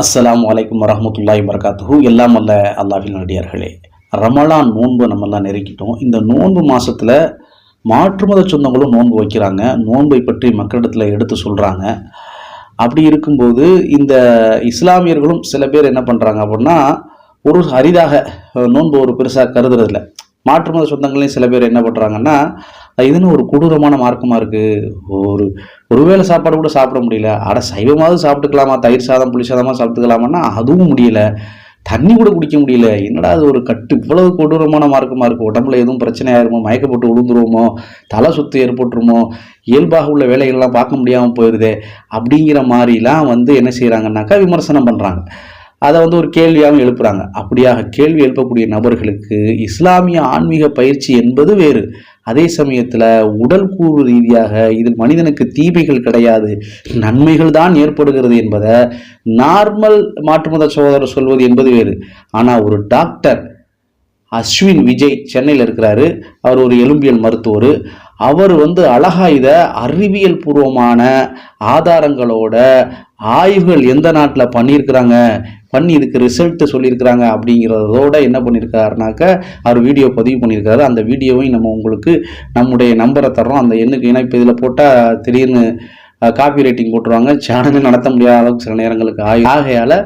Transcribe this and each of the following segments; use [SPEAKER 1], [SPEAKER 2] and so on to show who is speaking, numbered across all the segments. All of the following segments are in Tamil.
[SPEAKER 1] அஸ்லாம் வலைக்கம் வரமத்துல்லாய் வரகாத்துஹு எல்லாம் அல்ல அல்லாஹின் நடிகார்களே ரமலான் நோன்பு நம்மெல்லாம் நெருக்கிட்டோம். இந்த நோன்பு மாதத்தில் மாற்று மத சொந்தங்களும் நோன்பு வைக்கிறாங்க. நோன்பை பற்றி மக்களிடத்தில் எடுத்து சொல்கிறாங்க அப்படி இருக்கும்போது இந்த இஸ்லாமியர்களும் சில பேர் என்ன பண்ணுறாங்க அப்படின்னா ஒரு அரிதாக நோன்பு ஒரு பெருசாக கருதுறதில்ல. மாற்று மத சொந்தங்களையும் சில பேர் என்ன பண்ணுறாங்கன்னா இதுன்னு ஒரு கொடூரமான மார்க்கமாக இருக்குது ஒரு ஒருவேளை சாப்பாடு கூட சாப்பிட முடியல. அட சைவமாவது சாப்பிட்டுக்கலாமா? தயிர் சாதம் புளி சாதமாக சாப்பிட்டுக்கலாமான்னா அதுவும் முடியல. தண்ணி கூட குடிக்க முடியல. என்னடா அது ஒரு கட்டு? இவ்வளவு கொடூரமான மார்க்கமாக இருக்குது உடம்புல எதுவும் பிரச்சனை ஆயிருமோ? மயக்கப்பட்டு விழுந்துருவோமோ தலை சுத்து ஏற்பட்டுருமோ? இயல்பாக உள்ள வேலைகள்லாம் பார்க்க முடியாமல் போயிடுதே அப்படிங்கிற மாதிரிலாம் வந்து என்ன செய்கிறாங்கன்னாக்கா விமர்சனம் பண்ணுறாங்க அதை வந்து ஒரு கேள்வியாகவும் எழுப்புறாங்க. அப்படியாக கேள்வி எழுப்பக்கூடிய நபர்களுக்கு இஸ்லாமிய ஆன்மீக பயிற்சி என்பது வேறு. அதே சமயத்தில் உடல் கூறு ரீதியாக இதில் மனிதனுக்கு தீமைகள் கிடையாது நன்மைகள் தான் ஏற்படுகிறது என்பதை நார்மல் மாற்றுமத சகோதரர் சொல்வது என்பது வேறு. ஆனால் ஒரு டாக்டர் அஸ்வின் விஜய் சென்னையில் இருக்கிறாரு. அவர் ஒரு எலும்பியல் மருத்துவர். அவர் வந்து அழகா இதை அறிவியல் பூர்வமான ஆதாரங்களோட ஆய்வுகள் எந்த நாட்டில் பண்ணியிருக்கிறாங்க பண்ணி இதுக்கு ரிசல்ட்டு சொல்லியிருக்கிறாங்க அப்படிங்கிறதோட என்ன பண்ணியிருக்காருனாக்க அவர் வீடியோ பதிவு பண்ணியிருக்காரு. அந்த வீடியோவையும் நம்ம உங்களுக்கு நம்முடைய நம்பரை தர்றோம். அந்த எண்ணுக்கு இணைப்பு இதில் போட்டால் திடீர்னு காப்பி ரைட்டிங் போட்டுருவாங்க. சேனலும் நடத்த முடியாத அளவுக்கு சில நேரங்களுக்கு ஆகி ஆகையால்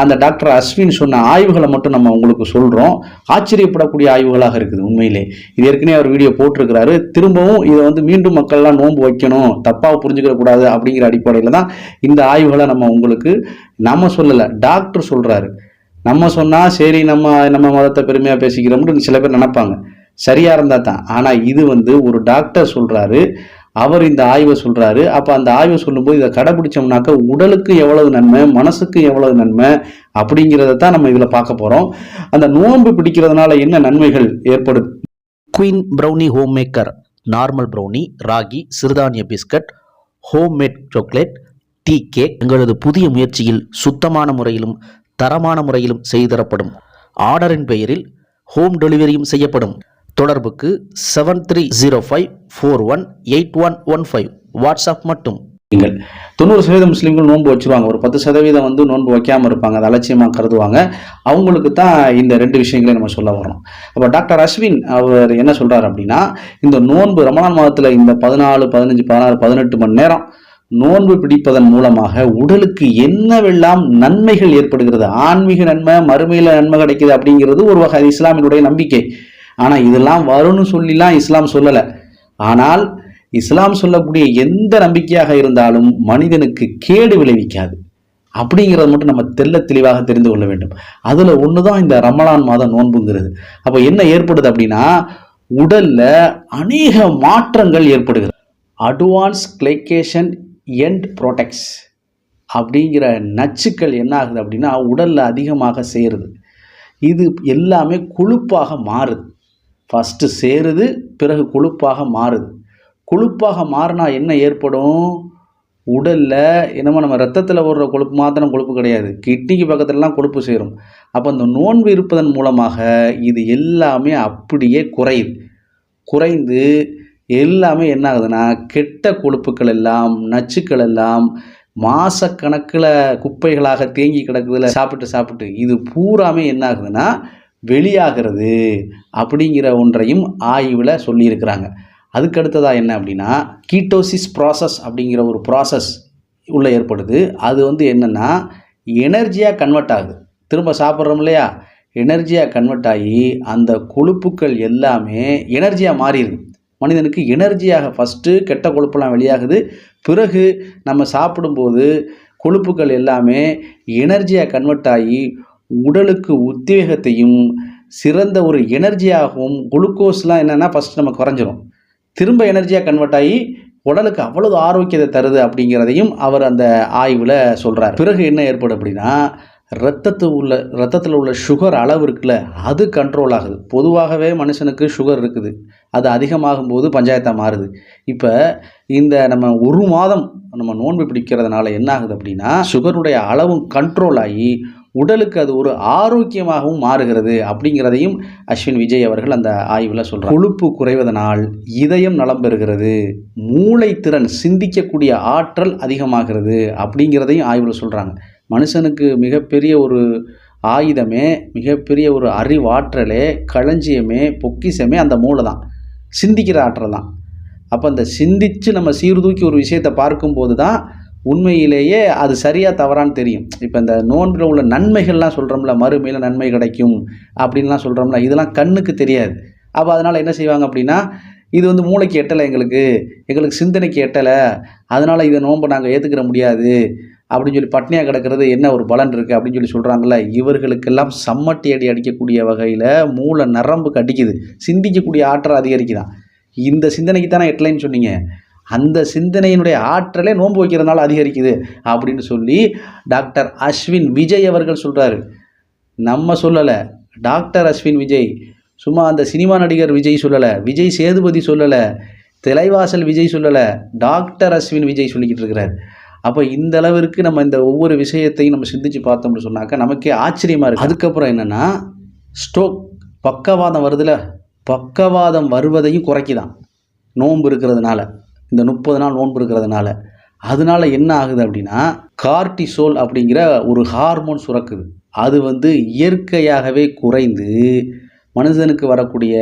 [SPEAKER 1] அந்த டாக்டர் அஸ்வின் சொன்ன ஆய்வுகளை மட்டும் நம்ம உங்களுக்கு சொல்கிறோம் ஆச்சரியப்படக்கூடிய ஆய்வுகளாக இருக்குது உண்மையிலே. இது ஏற்கனவே அவர் வீடியோ போட்டிருக்கிறாரு. திரும்பவும் இதை வந்து மீண்டும் மக்கள்லாம் நோன்பு வைக்கணும் தப்பாக புரிஞ்சுக்கக்கூடாது அப்படிங்கிற அடிப்படையில் தான் இந்த ஆய்வுகளை நம்ம உங்களுக்கு நம்ம சொல்லலை டாக்டர் சொல்கிறாரு நம்ம சொன்னால் சரி நம்ம நம்ம மதத்தை பெருமையாக பேசிக்கிறோம்னு சில பேர் நினைப்பாங்க. சரியாக இருந்தால் தான். ஆனால் இது வந்து ஒரு டாக்டர் சொல்கிறாரு அவர் இந்த ஆய்வை சொல்றாரு. அப்ப அந்த ஆய்வை சொல்லும்போது இதை கடைபிடிச்சோம்னாக்க உடலுக்கு எவ்வளவு நன்மை மனசுக்கு எவ்வளவு நன்மை அப்படிங்கிறத தான் நம்ம இதுல பார்க்க போறோம். அந்த நோன்பு பிடிக்கிறதுனால என்ன நன்மைகள் ஏற்படும்?
[SPEAKER 2] Queen brownie home maker normal brownie ragi சிறுதானிய biscuit home made chocolate tea cake எங்களது புதிய முயற்சியில் சுத்தமான முறையிலும் தரமான முறையிலும் செய்து தரப்படும். ஆர்டரின் பெயரில் ஹோம் டெலிவரியும் செய்யப்படும். தொடர்புக்கு seven three zero five four one eight one one five WhatsApp மட்டும்.
[SPEAKER 1] நீங்கள் தொண்ணூறு சதவீதம் முஸ்லீம்கள் நோன்பு வச்சுருவாங்க. ஒரு பத்து சதவீதம் வந்து நோன்பு வைக்காமல் இருப்பாங்க. அதை அலட்சியமாக கருதுவாங்க. அவங்களுக்கு தான் இந்த ரெண்டு விஷயங்களையும் நம்ம சொல்ல வரோம் அப்போ டாக்டர் அஸ்வின் அவர் என்ன சொல்கிறார் அப்படின்னா இந்த நோன்பு ரமணான் மாதத்தில் இந்த பதினாலு பதினஞ்சு பதினாறு பதினெட்டு மணி நேரம் நோன்பு பிடிப்பதன் மூலமாக உடலுக்கு என்னவெல்லாம் நன்மைகள் ஏற்படுகிறது? ஆன்மீக நன்மை மறுமையில் நன்மை கிடைக்குது அப்படிங்கிறது ஒரு வகை இஸ்லாமினுடைய நம்பிக்கை. ஆனால் இதெல்லாம் வரும்னு சொல்லிலாம் இஸ்லாம் சொல்லலை. ஆனால் இஸ்லாம் சொல்லக்கூடிய எந்த நம்பிக்கையாக இருந்தாலும் மனிதனுக்கு கேடு விளைவிக்காது. அப்படிங்கிறத மட்டும் நம்ம தெல்ல தெளிவாக தெரிந்து கொள்ள வேண்டும். அதில் ஒன்று தான் இந்த ரமலான் மாதம் நோன்புங்கிறது. அப்போ என்ன ஏற்படுது அப்படின்னா உடலில் அநேக மாற்றங்கள் ஏற்படுகிறது. அட்வான்ஸ் கிளைகேஷன் எண்ட் ப்ரோடக்ட்ஸ் அப்படிங்கிற நச்சுக்கள் என்ன ஆகுது அப்படின்னா உடலில் அதிகமாக சேருது. இது எல்லாமே கொழுப்பாக மாறுது. ஃபஸ்ட்டு சேருது பிறகு கொழுப்பாக மாறுது. கொழுப்பாக மாறினா என்ன ஏற்படும்? உடலில் என்னமோ நம்ம ரத்தத்தில் ஓடுற கொழுப்பு மாத்திரம் கொழுப்பு கிடையாது. கிட்னிக்கு பக்கத்துலலாம் கொழுப்பு சேரும். அப்போ இந்த நோன்பு இருப்பதன் மூலமாக இது எல்லாமே அப்படியே குறையுது. குறைந்து எல்லாமே என்ன ஆகுதுன்னா கெட்ட கொழுப்புக்கள் எல்லாம் நச்சுக்கள் எல்லாம் மாசக்கணக்கில் குப்பைகளாக தேங்கி கிடக்குதுல சாப்பிட்டு சாப்பிட்டு இது பூராமே என்ன ஆகுதுன்னா வெளியாகிறது அப்படிங்கிற ஒன்றையும் ஆய்வில் சொல்லியிருக்கிறாங்க. அதுக்கு அடுத்ததாக என்ன அப்படின்னா கீட்டோசிஸ் ப்ராசஸ் அப்படிங்கிற ஒரு ப்ராசஸ் உள்ளே ஏற்படுது. அது வந்து என்னென்னா எனர்ஜியாக கன்வெர்ட் ஆகுது. திரும்ப சாப்பிட்றோம் இல்லையா? எனர்ஜியாக கன்வெர்ட் ஆகி அந்த கொழுப்புக்கள் எல்லாமே எனர்ஜியாக மாறிடுது. மனிதனுக்கு எனர்ஜியாக ஃபஸ்ட்டு கெட்ட கொழுப்பெல்லாம் வெளியாகுது. பிறகு நம்ம சாப்பிடும்போது கொழுப்புகள் எல்லாமே எனர்ஜியாக கன்வெர்ட் ஆகி உடலுக்கு உத்வேகத்தையும் சிறந்த ஒரு எனர்ஜியாகவும் குளுக்கோஸ்லாம் என்னென்னா ஃபஸ்ட் நம்ம குறைஞ்சிரும். திரும்ப எனர்ஜியாக கன்வெர்ட் ஆகி உடலுக்கு அவ்வளவு ஆரோக்கியத்தை தருது அப்படிங்கிறதையும் அவர் அந்த ஆய்வில் சொல்கிறார் பிறகு என்ன ஏற்படும் அப்படின்னா ரத்தத்து உள்ள ரத்தத்தில் உள்ள சுகர் அளவு இருக்குல்ல அது கண்ட்ரோல் ஆகுது. பொதுவாகவே மனுஷனுக்கு சுகர் இருக்குது. அது அதிகமாகும் போது பஞ்சாயத்தாக மாறுது. இப்போ இந்த நம்ம ஒரு மாதம் நம்ம நோன்பு பிடிக்கிறதுனால என்ன ஆகுது அப்படின்னா சுகருடைய அளவும் கண்ட்ரோல் ஆகி உடலுக்கு அது ஒரு ஆரோக்கியமாகவும் மாறுகிறது அப்படிங்கிறதையும் அஸ்வின் விஜய் அவர்கள் அந்த ஆய்வில் சொல்கிறார் கொழுப்பு குறைவதனால் இதயம் நலம் பெறுகிறது மூளைத்திறன் சிந்திக்கக்கூடிய ஆற்றல் அதிகமாகிறது அப்படிங்கிறதையும் ஆய்வில் சொல்கிறாங்க மனுஷனுக்கு மிகப்பெரிய ஒரு ஆயுதமே மிகப்பெரிய ஒரு அறிவாற்றலே களஞ்சியமே பொக்கிஷமே அந்த மூளை தான். சிந்திக்கிற ஆற்றல் தான். அப்போ அந்த சிந்தித்து நம்ம சீர்தூக்கி ஒரு விஷயத்தை பார்க்கும்போது தான் உண்மையிலேயே அது சரியாக தவறான்னு தெரியும். இப்போ இந்த நோன்பில் உள்ள நன்மைகள்லாம் சொல்கிறோம்ல மறுமையில் நன்மை கிடைக்கும் அப்படின்லாம் சொல்கிறோம்ல இதெல்லாம் கண்ணுக்கு தெரியாது. அப்போ அதனால் என்ன செய்வாங்க அப்படின்னா இது வந்து மூளைக்கு எட்டலை எங்களுக்கு எங்களுக்கு சிந்தனைக்கு எட்டலை அதனால் இதை நோன்பை நாங்கள் ஏற்றுக்கிற முடியாது அப்படின்னு சொல்லி பட்னியாக கிடக்கிறது என்ன ஒரு பலன் இருக்குது அப்படின்னு சொல்லி சொல்கிறாங்கல்ல இவர்களுக்கெல்லாம் சம்மட்டி அடி அடிக்கக்கூடிய வகையில் மூளை நரம்புக்கு அடிக்குது. சிந்திக்கக்கூடிய ஆற்றல் அதிகரிக்குதான். இந்த சிந்தனைக்கு தானே எட்டலைன்னு சொன்னீங்க. அந்த சிந்தனையினுடைய ஆற்றலே நோன்பு வைக்கிறதுனால அதிகரிக்குது அப்படின்னு சொல்லி டாக்டர் அஸ்வின் விஜய் அவர்கள் சொல்கிறாரு நம்ம சொல்லலை. டாக்டர் அஸ்வின் விஜய் சும்மா அந்த சினிமா நடிகர் விஜய் சொல்லலை விஜய் சேதுபதி சொல்லலை தலைவாசல் விஜய் சொல்லலை டாக்டர் அஸ்வின் விஜய் சொல்லிக்கிட்டு இருக்கிறார் அப்போ இந்த அளவிற்கு நம்ம இந்த ஒவ்வொரு விஷயத்தையும் நம்ம சிந்திச்சு பார்த்தோம்னு சொன்னாக்கா நமக்கே ஆச்சரியமாக இருக்குது அதுக்கப்புறம் என்னென்னா ஸ்ட்ரோக் பக்கவாதம் வருதுல பக்கவாதம் வருவதையும் குறைக்குதான். நோன்பு இருக்கிறதுனால. இந்த முப்பது நாள் நோன்பு இருக்கிறதுனால. அதனால என்ன ஆகுது அப்படின்னா கார்டிசோல் அப்படிங்கிற ஒரு ஹார்மோன் சுரக்குது. அது வந்து இயற்கையாகவே குறைந்து மனுஷனுக்கு வரக்கூடிய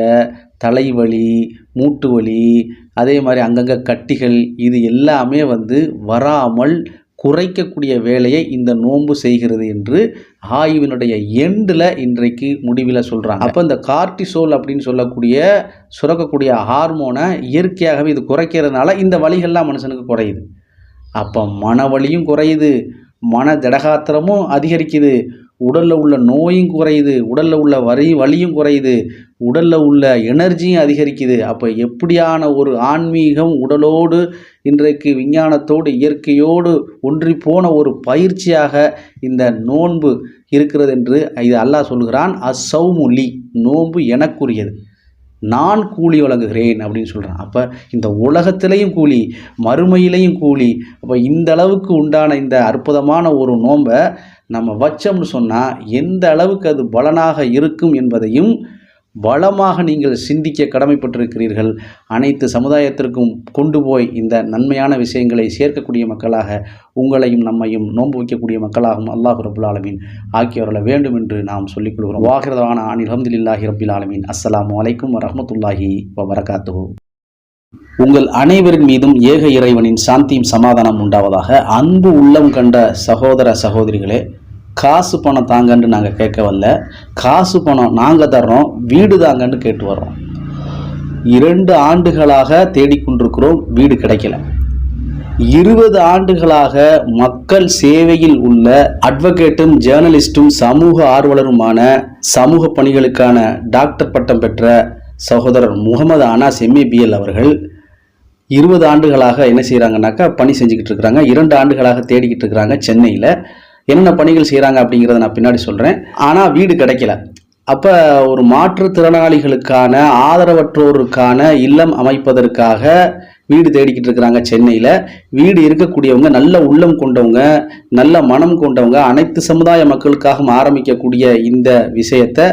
[SPEAKER 1] தலைவலி மூட்டு வலி அதே மாதிரி அங்கங்கே கட்டிகள் இது எல்லாமே வந்து வராமல் குறைக்கக்கூடிய வேலையை இந்த நோன்பு செய்கிறது என்று ஆய்வினுடைய எண்டில் இன்றைக்கு முடிவில் சொல்கிறாங்க அப்போ இந்த கார்டிசோல் அப்படின்னு சொல்லக்கூடிய சுரக்கக்கூடிய ஹார்மோனை இயற்கையாகவே இது குறைக்கிறதுனால இந்த வலிகள்லாம் மனுஷனுக்கு குறையுது. அப்போ மன வலியும் குறையுது. மன திடகாத்திரமும் அதிகரிக்குது. உடலில் உள்ள நோயும் குறையுது உடலில் உள்ள வரி வலியும் குறையுது உடலில் உள்ள எனர்ஜியும் அதிகரிக்குது. அப்போ எப்படியான ஒரு ஆன்மீகம் உடலோடு இன்றைக்கு விஞ்ஞானத்தோடு இயற்கையோடு ஒன்றி போன ஒரு பயிற்சியாக இந்த நோன்பு இருக்கிறது என்று இது அல்லாஹ் சொல்கிறான் அசௌமுலி நோன்பு எனக்குரியது. நான் கூலி வழங்குகிறேன் அப்படின்னு சொல்கிறான் அப்போ இந்த உலகத்திலையும் கூலி மறுமையிலையும் கூலி அப்போ இந்த அளவுக்கு உண்டான இந்த அற்புதமான ஒரு நோன்பை நம்ம வச்சோம்னு சொன்னால் எந்த அளவுக்கு அது பலனாக இருக்கும் என்பதையும் வளமாக நீங்கள் சிந்திக்க கடமைப்பட்டிருக்கிறீர்கள். அனைத்து சமுதாயத்திற்கும் கொண்டு போய் இந்த நன்மையான விஷயங்களை சேர்க்கக்கூடிய மக்களாக உங்களையும் நம்மையும் நோன்பு வைக்கக்கூடிய மக்களாகவும் அல்லாஹ் ரபுல் ஆலமீன் ஆக்கியவர்களை வேண்டும் என்று நாம் சொல்லிக் கொள்கிறோம். வாகிரதான அனில் அஹமதுல்லாஹி ரபில் ஆலமீன். அஸ்லாம் அலைக்கும் வரமத்துல்லாஹி வரகாத்து உங்கள் அனைவரின் மீதும் ஏக இறைவனின் சாந்தியும் சமாதானம் உண்டாவதாக அன்பு உள்ளம் கண்ட சகோதர சகோதரிகளே காசு பணம் தாங்கன்னு நாங்கள் கேட்க வரல. காசு பணம் நாங்கள் தர்றோம் வீடு தாங்கன்னு கேட்டு வர்றோம். இரண்டு ஆண்டுகளாக தேடிக்கொண்டிருக்கிறோம் வீடு கிடைக்கல. இருபது ஆண்டுகளாக மக்கள் சேவையில் உள்ள அட்வொகேட்டும் ஜேர்னலிஸ்டும் சமூக ஆர்வலருமான சமூக பணிகளுக்கான டாக்டர் பட்டம் பெற்ற சகோதரர் முகமது அனாஸ் எம்ஏபிஎல் அவர்கள் இருபது ஆண்டுகளாக என்ன செய்கிறாங்கனாக்கா பணி செஞ்சுக்கிட்டு இருக்கிறாங்க. இரண்டு ஆண்டுகளாக தேடிக்கிட்டு இருக்கிறாங்க சென்னையில். என்ன பணிகள் செய்கிறாங்க அப்படிங்கிறத நான் பின்னாடி சொல்கிறேன் ஆனால் வீடு கிடைக்கல. அப்போ ஒரு மாற்றுத்திறனாளிகளுக்கான ஆதரவற்றோருக்கான இல்லம் அமைப்பதற்காக வீடு தேடிக்கிட்டு இருக்கிறாங்க சென்னையில். வீடு இருக்கக்கூடியவங்க நல்ல உள்ளம் கொண்டவங்க நல்ல மனம் கொண்டவங்க அனைத்து சமுதாய மக்களுக்காகவும் ஆரம்பிக்கக்கூடிய இந்த விஷயத்தை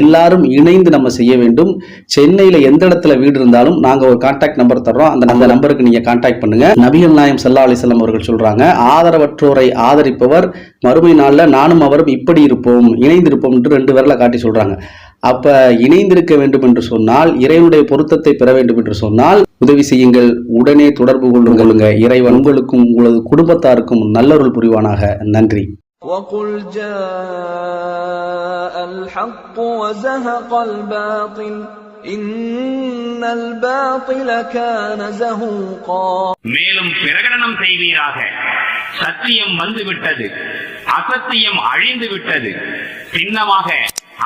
[SPEAKER 1] எல்லாரும் இணைந்து நம்ம செய்ய வேண்டும். சென்னையில் எந்த இடத்துல வீடு இருந்தாலும் நாங்கள் ஒரு கான்டாக்ட் நம்பர் தர்றோம். அந்த அந்த நம்பருக்கு நீங்கள் கான்டாக்ட் பண்ணுங்கள் நபிகள் நாயம் சல்லா அலிசல்லாம் அவர்கள் சொல்கிறாங்க ஆதரவற்றோரை ஆதரிப்பவர் மறுமை நாளில் நானும் அவரும் இப்படி இருப்போம் இணைந்திருப்போம் என்று ரெண்டு பேரில் காட்டி சொல்கிறாங்க அப்ப இணைந்திருக்க வேண்டும் என்று சொன்னால் இறைவனுடைய பொருத்தத்தை பெற வேண்டும் என்று சொன்னால் உதவி செய்யுங்கள் உடனே தொடர்பு கொள்ளுங்க இறைவன் உங்களுக்கும் உங்களது குடும்பத்தாருக்கும் நல்லொருள் புரிவானாக நன்றி
[SPEAKER 3] وقل جاء الحق وزهق الباطل إن الباطل كان زهوقا
[SPEAKER 4] மேலும் பிரகடனம் செய்வீராக சத்தியம் வந்துவிட்டது அசத்தியம் அழிந்து விட்டது சின்னமாக